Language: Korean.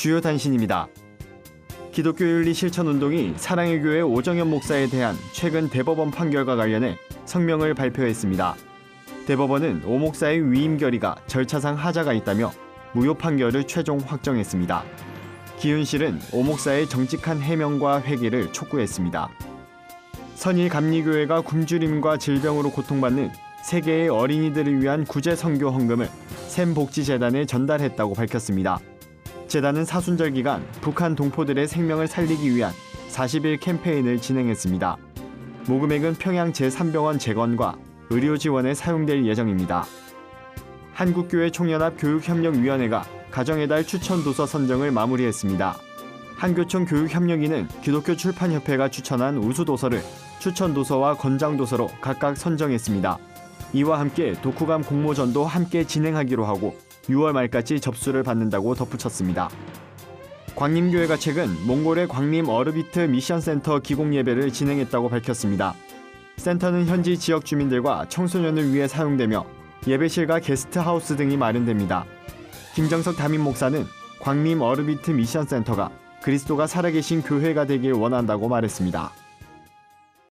주요 단신입니다. 기독교 윤리 실천 운동이 사랑의 교회 오정현 목사에 대한 최근 대법원 판결과 관련해 성명을 발표했습니다. 대법원은 오 목사의 위임 결의가 절차상 하자가 있다며 무효 판결을 최종 확정했습니다. 기윤실은 오 목사의 정직한 해명과 회개를 촉구했습니다. 선일 감리교회가 굶주림과 질병으로 고통받는 세계의 어린이들을 위한 구제 선교 헌금을 샘복지재단에 전달했다고 밝혔습니다. 재단은 사순절 기간 북한 동포들의 생명을 살리기 위한 40일 캠페인을 진행했습니다. 모금액은 평양 제3병원 재건과 의료 지원에 사용될 예정입니다. 한국교회 총연합 교육협력위원회가 가정의 달 추천 도서 선정을 마무리했습니다. 한교총 교육협력위는 기독교 출판협회가 추천한 우수 도서를 추천 도서와 권장 도서로 각각 선정했습니다. 이와 함께 독후감 공모전도 함께 진행하기로 하고 6월 말까지 접수를 받는다고 덧붙였습니다. 광림교회가 최근 몽골의 광림 어르비트 미션센터 기공 예배를 진행했다고 밝혔습니다. 센터는 현지 지역 주민들과 청소년을 위해 사용되며 예배실과 게스트하우스 등이 마련됩니다. 김정석 담임 목사는 광림 어르비트 미션센터가 그리스도가 살아계신 교회가 되길 원한다고 말했습니다.